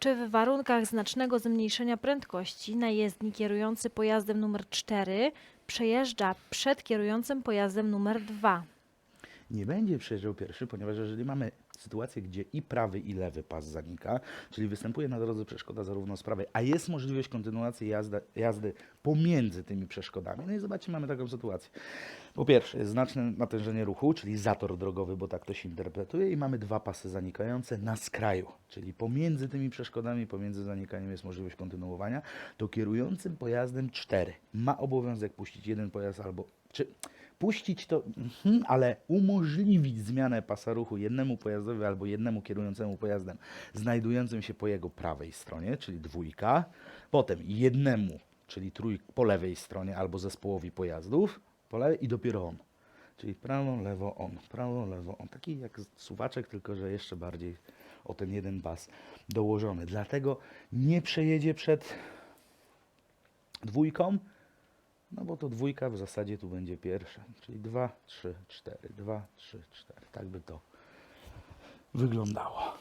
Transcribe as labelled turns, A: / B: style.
A: Czy w warunkach znacznego zmniejszenia prędkości najezdnik kierujący pojazdem numer 4 przejeżdża przed kierującym pojazdem numer 2?
B: Nie będzie przejeżdżał pierwszy, ponieważ jeżeli mamy sytuację, gdzie i prawy, i lewy pas zanika, czyli występuje na drodze przeszkoda zarówno z prawej, a jest możliwość kontynuacji jazdy, jazdy pomiędzy tymi przeszkodami. No i zobaczcie, mamy taką sytuację. Po pierwsze, znaczne natężenie ruchu, czyli zator drogowy, bo tak to się interpretuje, i mamy dwa pasy zanikające na skraju, czyli pomiędzy tymi przeszkodami, pomiędzy zanikaniem jest możliwość kontynuowania, to kierującym pojazdem 4 ma obowiązek puścić jeden pojazd albo. Czy, puścić to, mhm, ale umożliwić zmianę pasa ruchu jednemu pojazdowi albo jednemu kierującemu pojazdem znajdującym się po jego prawej stronie, czyli dwójka, potem jednemu, czyli trój po lewej stronie albo zespołowi pojazdów, po lewej i dopiero on. Czyli prawą, lewo, on, prawą, lewo, on. Taki jak suwaczek, tylko że jeszcze bardziej o ten jeden pas dołożony. Dlatego nie przejedzie przed dwójką, no bo to dwójka w zasadzie tu będzie pierwsza, czyli 2, 3, 4, 2, 3, 4. Tak by to wyglądało.